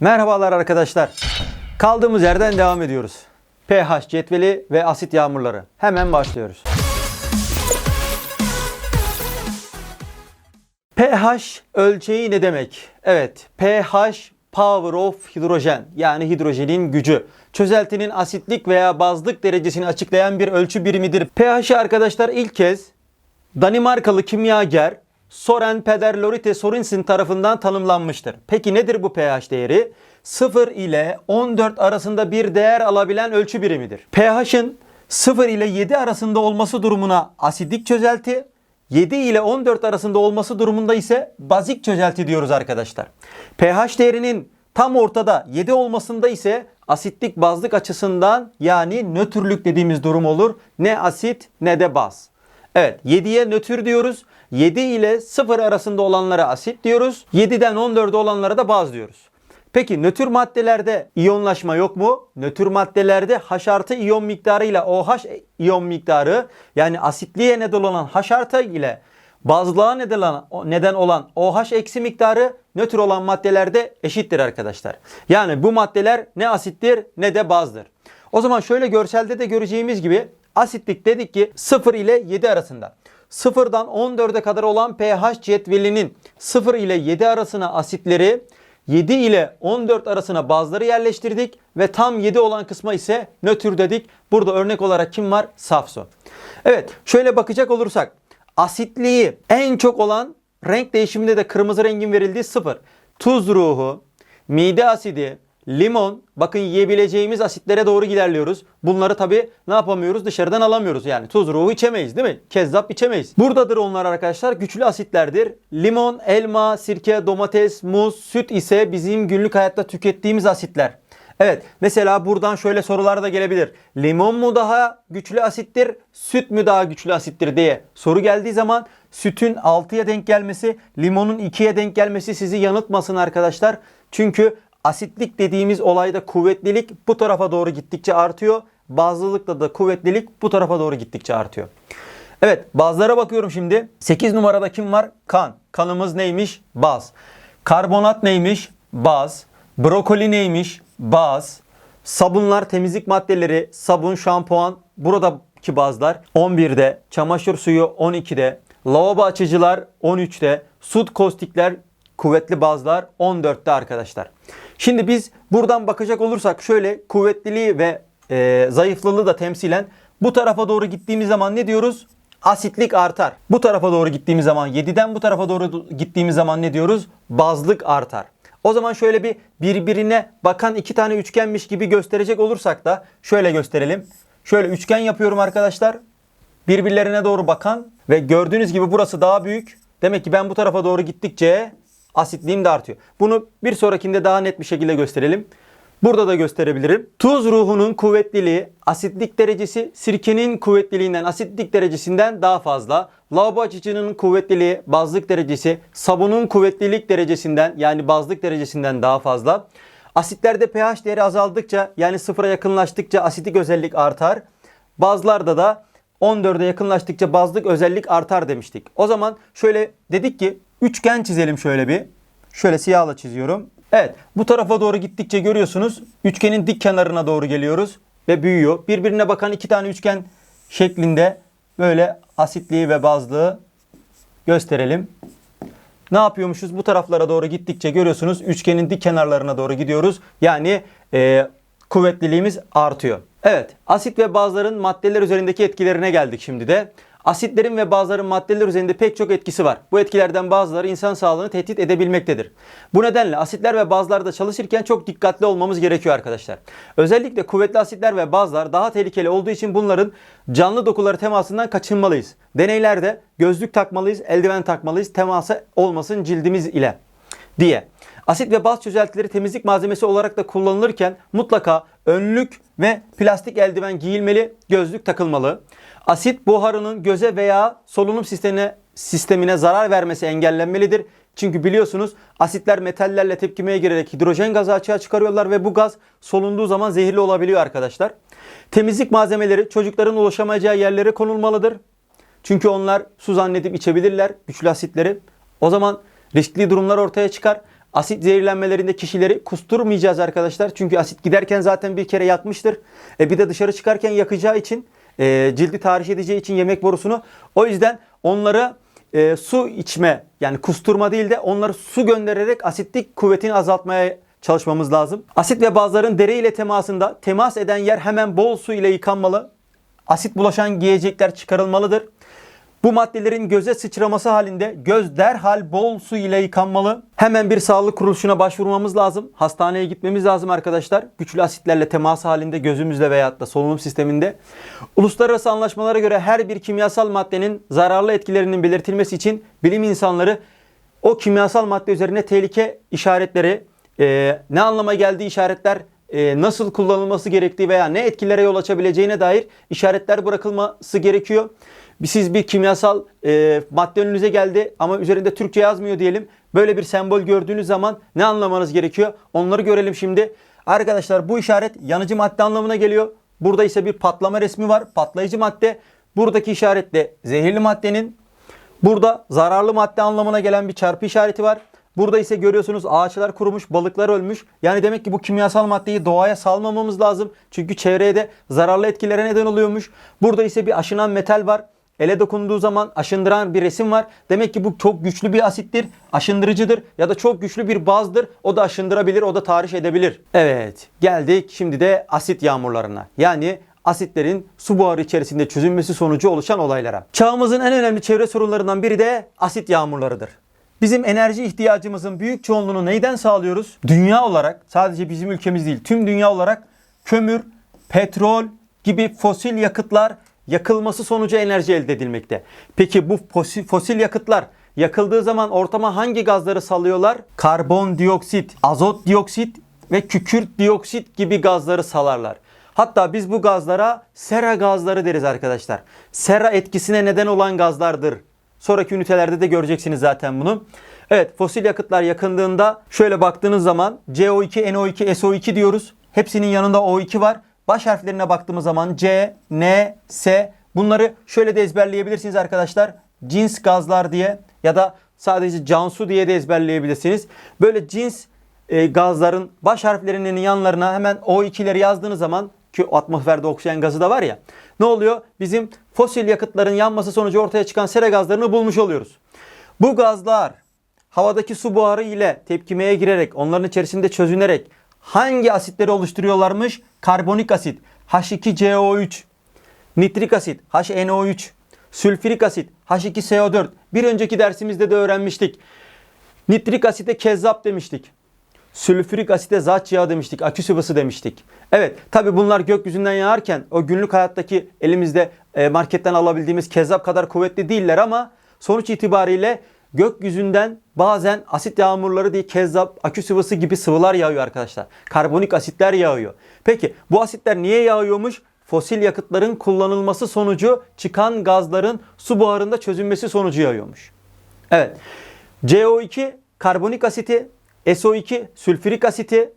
Merhabalar arkadaşlar. Kaldığımız yerden devam ediyoruz. pH cetveli ve asit yağmurları. Hemen başlıyoruz. pH ölçeği ne demek? Evet, pH power of hidrojen yani hidrojenin gücü. Çözeltinin asitlik veya bazlık derecesini açıklayan bir ölçü birimidir. pH'i arkadaşlar ilk kez Danimarkalı kimyager Soren Peder Lorite Sorensen tarafından tanımlanmıştır. Peki nedir bu pH değeri? 0 ile 14 arasında bir değer alabilen ölçü birimidir. pH'ın 0 ile 7 arasında olması durumuna asidik çözelti, 7 ile 14 arasında olması durumunda ise bazik çözelti diyoruz arkadaşlar. pH değerinin tam ortada 7 olmasında ise asitlik bazlık açısından yani nötrlük dediğimiz durum olur. Ne asit ne de baz. Evet 7'ye nötr diyoruz. 7 ile 0 arasında olanlara asit diyoruz. 7'den 14'e olanlara da baz diyoruz. Peki nötr maddelerde iyonlaşma yok mu? Nötr maddelerde H artı iyon miktarı ile OH iyon miktarı yani asitliğe neden olan H artı ile bazlığa neden olan, neden olan OH eksi miktarı nötr olan maddelerde eşittir arkadaşlar. Yani bu maddeler ne asittir ne de bazdır. O zaman şöyle görselde de göreceğimiz gibi asitlik dedik ki 0 ile 7 arasında. 0'dan 14'e kadar olan pH cetvelinin 0 ile 7 arasına asitleri 7 ile 14 arasına bazları yerleştirdik ve tam 7 olan kısma ise nötr dedik. Burada örnek olarak kim var? Saf su. Evet şöyle bakacak olursak asitliği en çok olan renk değişiminde de kırmızı rengin verildiği 0. Tuz ruhu, mide asidi, limon bakın yiyebileceğimiz asitlere doğru ilerliyoruz. Bunları tabi ne yapamıyoruz dışarıdan alamıyoruz. Yani tuz ruhu içemeyiz değil mi? Kezzap içemeyiz. Buradadır onlar arkadaşlar güçlü asitlerdir. Limon, elma, sirke, domates, muz, süt ise bizim günlük hayatta tükettiğimiz asitler. Evet mesela buradan şöyle sorular da gelebilir. Limon mu daha güçlü asittir, süt mü daha güçlü asittir diye soru geldiği zaman sütün 6'ya denk gelmesi, limonun 2'ye denk gelmesi sizi yanıltmasın arkadaşlar. Çünkü asitlik dediğimiz olayda kuvvetlilik bu tarafa doğru gittikçe artıyor. Bazlılıkta da kuvvetlilik bu tarafa doğru gittikçe artıyor. Evet bazlara bakıyorum şimdi. 8 numarada kim var? Kan. Kanımız neymiş? Baz. Karbonat neymiş? Baz. Brokoli neymiş? Baz. Sabunlar, temizlik maddeleri, sabun, şampuan buradaki bazlar 11'de, çamaşır suyu 12'de, lavabo açıcılar 13'te, sud kostikler kuvvetli bazlar 14'te arkadaşlar. Şimdi biz buradan bakacak olursak şöyle kuvvetliliği ve e, zayıflılığı da temsilen bu tarafa doğru gittiğimiz zaman ne diyoruz? Asitlik artar. Bu tarafa doğru gittiğimiz zaman 7'den bu tarafa doğru gittiğimiz zaman ne diyoruz? Bazlık artar. O zaman şöyle bir birbirine bakan iki tane üçgenmiş gibi gösterecek olursak da şöyle gösterelim. Şöyle üçgen yapıyorum arkadaşlar. Birbirlerine doğru bakan ve gördüğünüz gibi burası daha büyük. Demek ki ben bu tarafa doğru gittikçe asitliğim de artıyor. Bunu bir sonrakinde daha net bir şekilde gösterelim. Burada da gösterebilirim. Tuz ruhunun kuvvetliliği asitlik derecesi sirkenin kuvvetliliğinden asitlik derecesinden daha fazla. Lavabo açıcının kuvvetliliği bazlık derecesi sabunun kuvvetlilik derecesinden yani bazlık derecesinden daha fazla. Asitlerde pH değeri azaldıkça yani sıfıra yakınlaştıkça asitik özellik artar. Bazlarda da 14'e yakınlaştıkça bazlık özellik artar demiştik. O zaman şöyle dedik ki üçgen çizelim şöyle bir. Şöyle siyahla çiziyorum. Evet bu tarafa doğru gittikçe görüyorsunuz üçgenin dik kenarına doğru geliyoruz ve büyüyor. Birbirine bakan iki tane üçgen şeklinde böyle asitliği ve bazlığı gösterelim. Ne yapıyormuşuz? Bu taraflara doğru gittikçe görüyorsunuz üçgenin dik kenarlarına doğru gidiyoruz. Yani e, kuvvetliliğimiz artıyor. Evet asit ve bazların maddeler üzerindeki etkilerine geldik şimdi de. Asitlerin ve bazıların maddeler üzerinde pek çok etkisi var. Bu etkilerden bazıları insan sağlığını tehdit edebilmektedir. Bu nedenle asitler ve bazlarda çalışırken çok dikkatli olmamız gerekiyor arkadaşlar. Özellikle kuvvetli asitler ve bazlar daha tehlikeli olduğu için bunların canlı dokuları temasından kaçınmalıyız. Deneylerde gözlük takmalıyız, eldiven takmalıyız temasa olmasın cildimiz ile diye. Asit ve baz çözeltileri temizlik malzemesi olarak da kullanılırken mutlaka önlük ve plastik eldiven giyilmeli, gözlük takılmalı. Asit buharının göze veya solunum sistemine, sistemine zarar vermesi engellenmelidir. Çünkü biliyorsunuz asitler metallerle tepkimeye girerek hidrojen gazı açığa çıkarıyorlar ve bu gaz solunduğu zaman zehirli olabiliyor arkadaşlar. Temizlik malzemeleri çocukların ulaşamayacağı yerlere konulmalıdır. Çünkü onlar su zannedip içebilirler güçlü asitleri. O zaman riskli durumlar ortaya çıkar. Asit zehirlenmelerinde kişileri kusturmayacağız arkadaşlar. Çünkü asit giderken zaten bir kere yakmıştır. E bir de dışarı çıkarken yakacağı için e, cildi tahriş edeceği için yemek borusunu. O yüzden onları e, su içme yani kusturma değil de onları su göndererek asitlik kuvvetini azaltmaya çalışmamız lazım. Asit ve bazların deri ile temasında temas eden yer hemen bol su ile yıkanmalı. Asit bulaşan giyecekler çıkarılmalıdır. Bu maddelerin göze sıçraması halinde göz derhal bol su ile yıkanmalı. Hemen bir sağlık kuruluşuna başvurmamız lazım. Hastaneye gitmemiz lazım arkadaşlar. Güçlü asitlerle temas halinde gözümüzle veyahut da solunum sisteminde. Uluslararası anlaşmalara göre her bir kimyasal maddenin zararlı etkilerinin belirtilmesi için bilim insanları o kimyasal madde üzerine tehlike işaretleri, e, ne anlama geldiği işaretler, e, nasıl kullanılması gerektiği veya ne etkilere yol açabileceğine dair işaretler bırakılması gerekiyor. Siz bir kimyasal e, madde önünüze geldi ama üzerinde Türkçe yazmıyor diyelim. Böyle bir sembol gördüğünüz zaman ne anlamanız gerekiyor? Onları görelim şimdi. Arkadaşlar bu işaret yanıcı madde anlamına geliyor. Burada ise bir patlama resmi var. Patlayıcı madde. Buradaki işaret de zehirli maddenin. Burada zararlı madde anlamına gelen bir çarpı işareti var. Burada ise görüyorsunuz ağaçlar kurumuş, balıklar ölmüş. Yani demek ki bu kimyasal maddeyi doğaya salmamamız lazım. Çünkü çevreye de zararlı etkilere neden oluyormuş. Burada ise bir aşınan metal var. Ele dokunduğu zaman aşındıran bir resim var. Demek ki bu çok güçlü bir asittir, aşındırıcıdır ya da çok güçlü bir bazdır. O da aşındırabilir, o da tahriş edebilir. Evet, geldik şimdi de asit yağmurlarına. Yani asitlerin su buharı içerisinde çözülmesi sonucu oluşan olaylara. Çağımızın en önemli çevre sorunlarından biri de asit yağmurlarıdır. Bizim enerji ihtiyacımızın büyük çoğunluğunu neyden sağlıyoruz? Dünya olarak, sadece bizim ülkemiz değil, tüm dünya olarak kömür, petrol gibi fosil yakıtlar yakılması sonucu enerji elde edilmekte. Peki bu fosil, yakıtlar yakıldığı zaman ortama hangi gazları salıyorlar? Karbondioksit, azot dioksit ve kükürt dioksit gibi gazları salarlar. Hatta biz bu gazlara sera gazları deriz arkadaşlar. Sera etkisine neden olan gazlardır. Sonraki ünitelerde de göreceksiniz zaten bunu. Evet fosil yakıtlar yakındığında şöyle baktığınız zaman CO2, NO2, SO2 diyoruz. Hepsinin yanında O2 var. Baş harflerine baktığımız zaman C, N, S bunları şöyle de ezberleyebilirsiniz arkadaşlar. Cins gazlar diye ya da sadece Cansu diye de ezberleyebilirsiniz. Böyle cins e, gazların baş harflerinin yanlarına hemen O2'leri yazdığınız zaman ki atmosferde oksijen gazı da var ya. Ne oluyor? Bizim fosil yakıtların yanması sonucu ortaya çıkan sera gazlarını bulmuş oluyoruz. Bu gazlar havadaki su buharı ile tepkimeye girerek onların içerisinde çözünerek hangi asitleri oluşturuyorlarmış? Karbonik asit H2CO3, nitrik asit HNO3, sülfürik asit H2SO4. Bir önceki dersimizde de öğrenmiştik. Nitrik asite kezzap demiştik. Sülfürik asite zat yağı demiştik. Akü sıvısı demiştik. Evet tabi bunlar gökyüzünden yağarken o günlük hayattaki elimizde e, marketten alabildiğimiz kezzap kadar kuvvetli değiller ama sonuç itibariyle gökyüzünden bazen asit yağmurları diye kezzap, akü sıvısı gibi sıvılar yağıyor arkadaşlar. Karbonik asitler yağıyor. Peki bu asitler niye yağıyormuş? Fosil yakıtların kullanılması sonucu çıkan gazların su buharında çözünmesi sonucu yağıyormuş. Evet. CO2 karbonik asiti, SO2 sülfürik asiti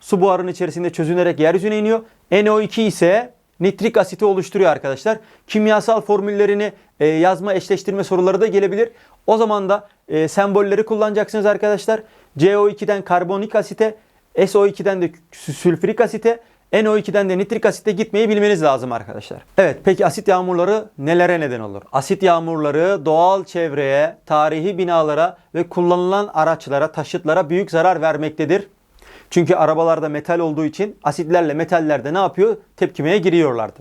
su buharının içerisinde çözünerek yeryüzüne iniyor. NO2 ise nitrik asiti oluşturuyor arkadaşlar. Kimyasal formüllerini e, yazma eşleştirme soruları da gelebilir. O zaman da e, sembolleri kullanacaksınız arkadaşlar. CO2'den karbonik asite, SO2'den de sülfürik asite, NO2'den de nitrik asite gitmeyi bilmeniz lazım arkadaşlar. Evet peki asit yağmurları nelere neden olur? Asit yağmurları doğal çevreye, tarihi binalara ve kullanılan araçlara, taşıtlara büyük zarar vermektedir. Çünkü arabalarda metal olduğu için asitlerle metaller de ne yapıyor? Tepkimeye giriyorlardı.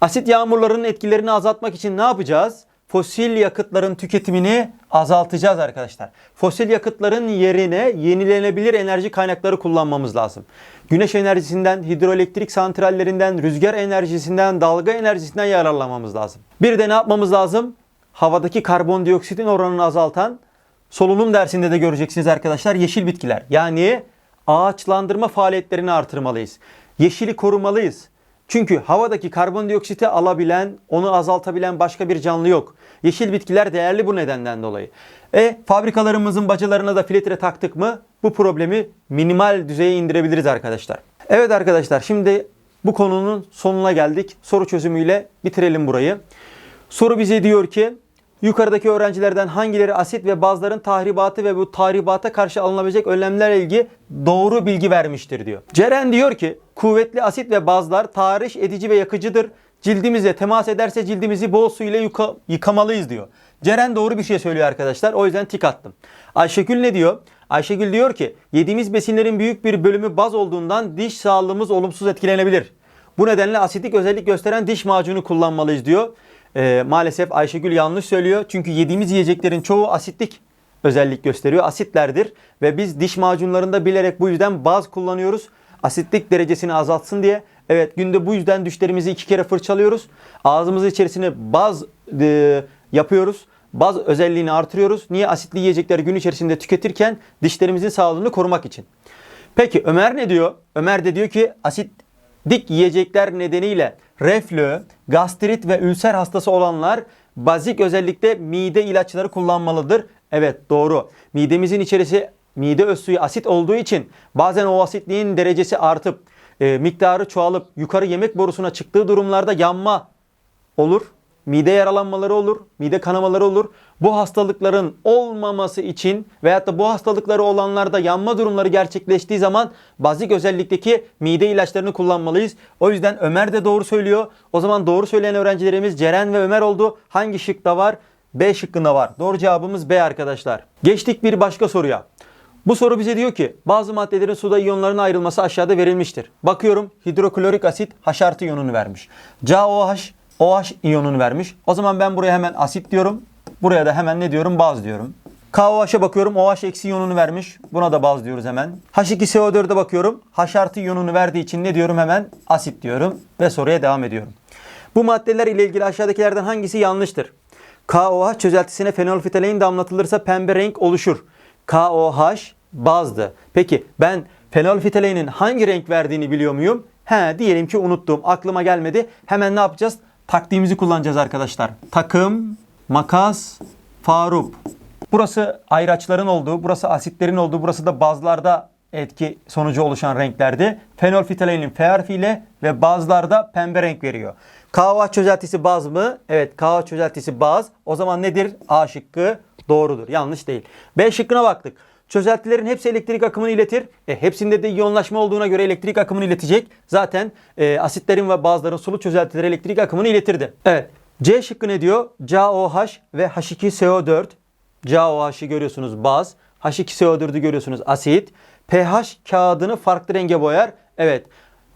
Asit yağmurlarının etkilerini azaltmak için ne yapacağız? Fosil yakıtların tüketimini azaltacağız arkadaşlar. Fosil yakıtların yerine yenilenebilir enerji kaynakları kullanmamız lazım. Güneş enerjisinden, hidroelektrik santrallerinden, rüzgar enerjisinden, dalga enerjisinden yararlanmamız lazım. Bir de ne yapmamız lazım? Havadaki karbondioksitin oranını azaltan solunum dersinde de göreceksiniz arkadaşlar yeşil bitkiler. Yani ağaçlandırma faaliyetlerini artırmalıyız. Yeşili korumalıyız. Çünkü havadaki karbondioksiti alabilen, onu azaltabilen başka bir canlı yok. Yeşil bitkiler değerli bu nedenden dolayı. E fabrikalarımızın bacalarına da filtre taktık mı bu problemi minimal düzeye indirebiliriz arkadaşlar. Evet arkadaşlar şimdi bu konunun sonuna geldik. Soru çözümüyle bitirelim burayı. Soru bize diyor ki Yukarıdaki öğrencilerden hangileri asit ve bazların tahribatı ve bu tahribata karşı alınabilecek önlemlerle ilgili doğru bilgi vermiştir diyor. Ceren diyor ki kuvvetli asit ve bazlar tahriş edici ve yakıcıdır. Cildimize temas ederse cildimizi bol su ile yıka- yıkamalıyız diyor. Ceren doğru bir şey söylüyor arkadaşlar. O yüzden tik attım. Ayşegül ne diyor? Ayşegül diyor ki yediğimiz besinlerin büyük bir bölümü baz olduğundan diş sağlığımız olumsuz etkilenebilir. Bu nedenle asidik özellik gösteren diş macunu kullanmalıyız diyor. Ee, maalesef Ayşegül yanlış söylüyor. Çünkü yediğimiz yiyeceklerin çoğu asitlik özellik gösteriyor. Asitlerdir ve biz diş macunlarında bilerek bu yüzden baz kullanıyoruz. Asitlik derecesini azaltsın diye. Evet günde bu yüzden dişlerimizi iki kere fırçalıyoruz. Ağzımızın içerisine baz e, yapıyoruz. Baz özelliğini artırıyoruz. Niye? Asitli yiyecekleri gün içerisinde tüketirken dişlerimizin sağlığını korumak için. Peki Ömer ne diyor? Ömer de diyor ki asitlik yiyecekler nedeniyle reflü, gastrit ve ülser hastası olanlar bazik özellikle mide ilaçları kullanmalıdır. Evet doğru. Midemizin içerisi mide öz asit olduğu için bazen o asitliğin derecesi artıp e, miktarı çoğalıp yukarı yemek borusuna çıktığı durumlarda yanma olur. Mide yaralanmaları olur, mide kanamaları olur. Bu hastalıkların olmaması için veyahut da bu hastalıkları olanlarda yanma durumları gerçekleştiği zaman bazik özellikteki mide ilaçlarını kullanmalıyız. O yüzden Ömer de doğru söylüyor. O zaman doğru söyleyen öğrencilerimiz Ceren ve Ömer oldu. Hangi şıkta var? B şıkkında var. Doğru cevabımız B arkadaşlar. Geçtik bir başka soruya. Bu soru bize diyor ki bazı maddelerin suda iyonlarına ayrılması aşağıda verilmiştir. Bakıyorum hidroklorik asit H artı iyonunu vermiş. CaOH OH iyonunu vermiş. O zaman ben buraya hemen asit diyorum. Buraya da hemen ne diyorum? Baz diyorum. KOH'a bakıyorum. OH eksi iyonunu vermiş. Buna da baz diyoruz hemen. H2SO4'e bakıyorum. H artı iyonunu verdiği için ne diyorum hemen? Asit diyorum. Ve soruya devam ediyorum. Bu maddeler ile ilgili aşağıdakilerden hangisi yanlıştır? KOH çözeltisine fenolfitalein damlatılırsa pembe renk oluşur. KOH bazdı. Peki ben fenolfitaleinin hangi renk verdiğini biliyor muyum? He diyelim ki unuttum. Aklıma gelmedi. Hemen ne yapacağız? Taktiğimizi kullanacağız arkadaşlar. Takım, makas, farup. Burası ayraçların olduğu, burası asitlerin olduğu, burası da bazlarda etki sonucu oluşan renklerdi. Fenolfitaleinin F harfiyle ve bazlarda pembe renk veriyor. KOH çözeltisi baz mı? Evet KOH çözeltisi baz. O zaman nedir? A şıkkı doğrudur. Yanlış değil. B şıkkına baktık. Çözeltilerin hepsi elektrik akımını iletir. E, hepsinde de iyonlaşma olduğuna göre elektrik akımını iletecek. Zaten e, asitlerin ve bazıların sulu çözeltileri elektrik akımını iletirdi. Evet. C şıkkı ne diyor? CaOH ve H2SO4. CaOH'ı görüyorsunuz baz. H2SO4'ü görüyorsunuz asit. pH kağıdını farklı renge boyar. Evet.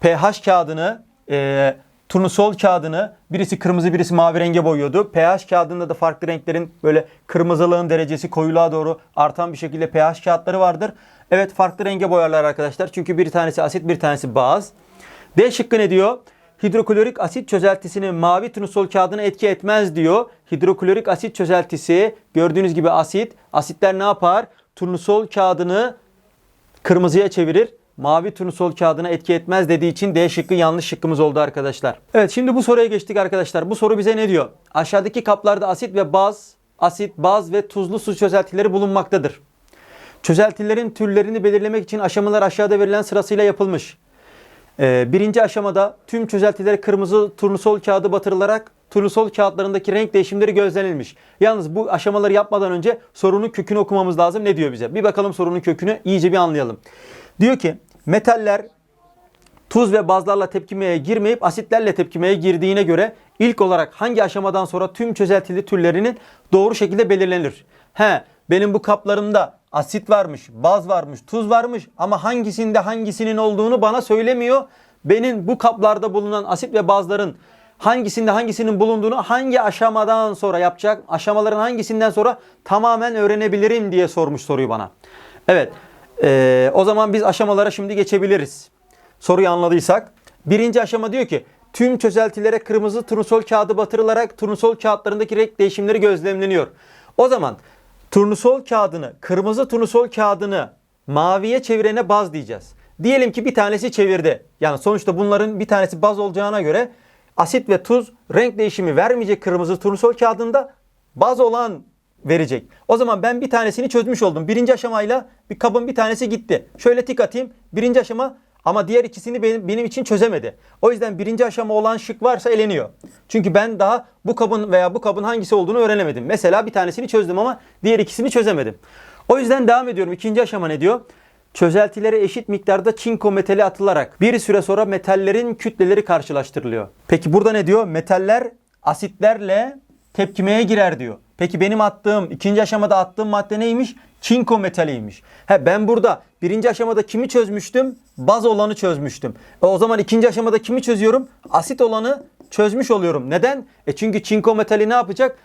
pH kağıdını e, turnusol kağıdını birisi kırmızı birisi mavi renge boyuyordu. pH kağıdında da farklı renklerin böyle kırmızılığın derecesi koyuluğa doğru artan bir şekilde pH kağıtları vardır. Evet farklı renge boyarlar arkadaşlar. Çünkü bir tanesi asit bir tanesi baz. D şıkkı ne diyor? Hidroklorik asit çözeltisinin mavi turnusol kağıdına etki etmez diyor. Hidroklorik asit çözeltisi gördüğünüz gibi asit. Asitler ne yapar? Turnusol kağıdını kırmızıya çevirir. Mavi turnusol kağıdına etki etmez dediği için D şıkkı yanlış şıkkımız oldu arkadaşlar. Evet şimdi bu soruya geçtik arkadaşlar. Bu soru bize ne diyor? Aşağıdaki kaplarda asit ve baz, asit, baz ve tuzlu su çözeltileri bulunmaktadır. Çözeltilerin türlerini belirlemek için aşamalar aşağıda verilen sırasıyla yapılmış. Ee, birinci aşamada tüm çözeltilere kırmızı turnusol kağıdı batırılarak turnusol kağıtlarındaki renk değişimleri gözlenilmiş. Yalnız bu aşamaları yapmadan önce sorunun kökünü okumamız lazım. Ne diyor bize? Bir bakalım sorunun kökünü iyice bir anlayalım. Diyor ki metaller tuz ve bazlarla tepkimeye girmeyip asitlerle tepkimeye girdiğine göre ilk olarak hangi aşamadan sonra tüm çözeltili türlerinin doğru şekilde belirlenir? He, benim bu kaplarımda asit varmış, baz varmış, tuz varmış ama hangisinde hangisinin olduğunu bana söylemiyor. Benim bu kaplarda bulunan asit ve bazların hangisinde hangisinin bulunduğunu hangi aşamadan sonra yapacak, aşamaların hangisinden sonra tamamen öğrenebilirim diye sormuş soruyu bana. Evet, ee, o zaman biz aşamalara şimdi geçebiliriz. Soruyu anladıysak. Birinci aşama diyor ki tüm çözeltilere kırmızı turnusol kağıdı batırılarak turnusol kağıtlarındaki renk değişimleri gözlemleniyor. O zaman turnusol kağıdını, kırmızı turnusol kağıdını maviye çevirene baz diyeceğiz. Diyelim ki bir tanesi çevirdi. Yani sonuçta bunların bir tanesi baz olacağına göre asit ve tuz renk değişimi vermeyecek kırmızı turnusol kağıdında baz olan verecek. O zaman ben bir tanesini çözmüş oldum. Birinci aşamayla bir kabın bir tanesi gitti. Şöyle tik atayım. Birinci aşama Ama diğer ikisini benim, benim için çözemedi. O yüzden birinci aşama olan şık varsa eleniyor. Çünkü ben daha bu kabın veya bu kabın hangisi olduğunu öğrenemedim. Mesela bir tanesini çözdüm ama diğer ikisini çözemedim. O yüzden devam ediyorum. İkinci aşama ne diyor? Çözeltilere eşit miktarda çinko metali atılarak bir süre sonra metallerin kütleleri karşılaştırılıyor. Peki burada ne diyor? Metaller asitlerle tepkimeye girer diyor. Peki benim attığım, ikinci aşamada attığım madde neymiş? Çinko metaliymiş. He ben burada birinci aşamada kimi çözmüştüm? Baz olanı çözmüştüm. E o zaman ikinci aşamada kimi çözüyorum? Asit olanı çözmüş oluyorum. Neden? E çünkü çinko metali ne yapacak?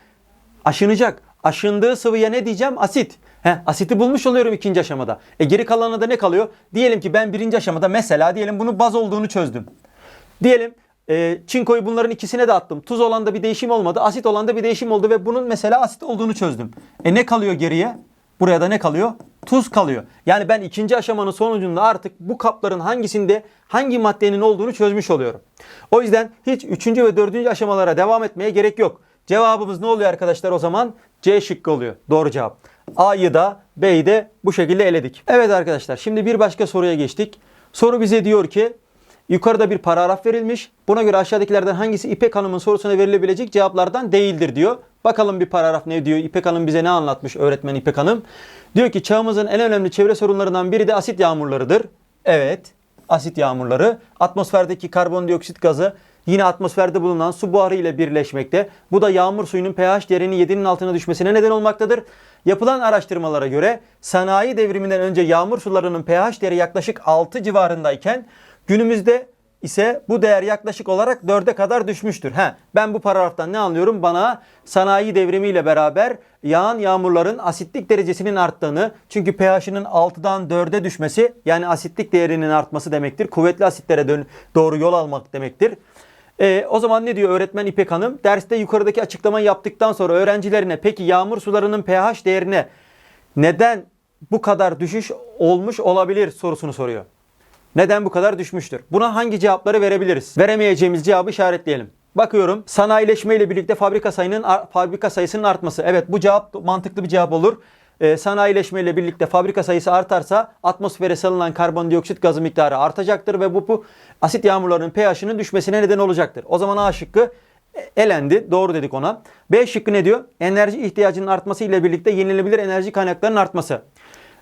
Aşınacak. Aşındığı sıvıya ne diyeceğim? Asit. He, asiti bulmuş oluyorum ikinci aşamada. E geri kalanında ne kalıyor? Diyelim ki ben birinci aşamada mesela diyelim bunu baz olduğunu çözdüm. Diyelim e, çinkoyu bunların ikisine de attım. Tuz olan da bir değişim olmadı. Asit olan da bir değişim oldu ve bunun mesela asit olduğunu çözdüm. E ne kalıyor geriye? Buraya da ne kalıyor? Tuz kalıyor. Yani ben ikinci aşamanın sonucunda artık bu kapların hangisinde hangi maddenin olduğunu çözmüş oluyorum. O yüzden hiç üçüncü ve dördüncü aşamalara devam etmeye gerek yok. Cevabımız ne oluyor arkadaşlar o zaman? C şıkkı oluyor. Doğru cevap. A'yı da B'yi de bu şekilde eledik. Evet arkadaşlar şimdi bir başka soruya geçtik. Soru bize diyor ki Yukarıda bir paragraf verilmiş. Buna göre aşağıdakilerden hangisi İpek Hanım'ın sorusuna verilebilecek cevaplardan değildir diyor. Bakalım bir paragraf ne diyor? İpek Hanım bize ne anlatmış öğretmen İpek Hanım? Diyor ki çağımızın en önemli çevre sorunlarından biri de asit yağmurlarıdır. Evet, asit yağmurları. Atmosferdeki karbondioksit gazı yine atmosferde bulunan su buharı ile birleşmekte. Bu da yağmur suyunun pH değerinin 7'nin altına düşmesine neden olmaktadır. Yapılan araştırmalara göre sanayi devriminden önce yağmur sularının pH değeri yaklaşık 6 civarındayken Günümüzde ise bu değer yaklaşık olarak 4'e kadar düşmüştür. He, ben bu paragraftan ne anlıyorum? Bana sanayi devrimiyle beraber yağan yağmurların asitlik derecesinin arttığını, çünkü pH'inin 6'dan 4'e düşmesi yani asitlik değerinin artması demektir. Kuvvetli asitlere dön- doğru yol almak demektir. Ee, o zaman ne diyor öğretmen İpek Hanım? Derste yukarıdaki açıklamayı yaptıktan sonra öğrencilerine peki yağmur sularının pH değerine neden bu kadar düşüş olmuş olabilir sorusunu soruyor. Neden bu kadar düşmüştür? Buna hangi cevapları verebiliriz? Veremeyeceğimiz cevabı işaretleyelim. Bakıyorum sanayileşme ile birlikte fabrika sayının fabrika sayısının artması. Evet bu cevap mantıklı bir cevap olur. Ee, sanayileşme ile birlikte fabrika sayısı artarsa atmosfere salınan karbondioksit gazı miktarı artacaktır ve bu, bu asit yağmurlarının pH'inin düşmesine neden olacaktır. O zaman A şıkkı elendi. Doğru dedik ona. B şıkkı ne diyor? Enerji ihtiyacının artması ile birlikte yenilenebilir enerji kaynaklarının artması.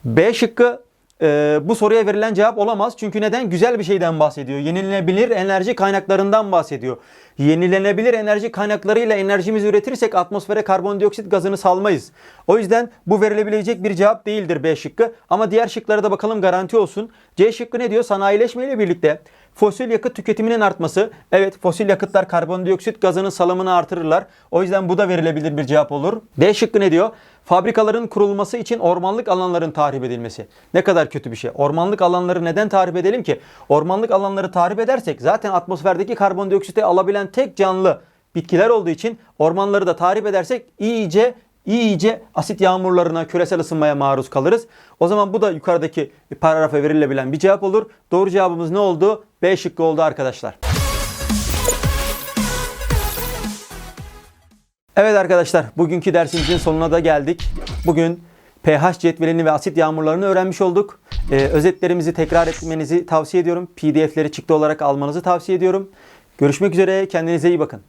B şıkkı e, bu soruya verilen cevap olamaz. Çünkü neden? Güzel bir şeyden bahsediyor. Yenilenebilir enerji kaynaklarından bahsediyor. Yenilenebilir enerji kaynaklarıyla enerjimizi üretirsek atmosfere karbondioksit gazını salmayız. O yüzden bu verilebilecek bir cevap değildir B şıkkı. Ama diğer şıklara da bakalım garanti olsun. C şıkkı ne diyor? Sanayileşme ile birlikte fosil yakıt tüketiminin artması. Evet fosil yakıtlar karbondioksit gazının salımını artırırlar. O yüzden bu da verilebilir bir cevap olur. D şıkkı ne diyor? Fabrikaların kurulması için ormanlık alanların tahrip edilmesi. Ne kadar kötü bir şey. Ormanlık alanları neden tahrip edelim ki? Ormanlık alanları tahrip edersek zaten atmosferdeki karbondioksiti alabilen tek canlı bitkiler olduğu için ormanları da tahrip edersek iyice iyice asit yağmurlarına, küresel ısınmaya maruz kalırız. O zaman bu da yukarıdaki paragrafa verilebilen bir cevap olur. Doğru cevabımız ne oldu? B şıkkı oldu arkadaşlar. Evet arkadaşlar, bugünkü dersimizin sonuna da geldik. Bugün pH cetvelini ve asit yağmurlarını öğrenmiş olduk. Ee, özetlerimizi tekrar etmenizi tavsiye ediyorum. PDF'leri çıktı olarak almanızı tavsiye ediyorum. Görüşmek üzere, kendinize iyi bakın.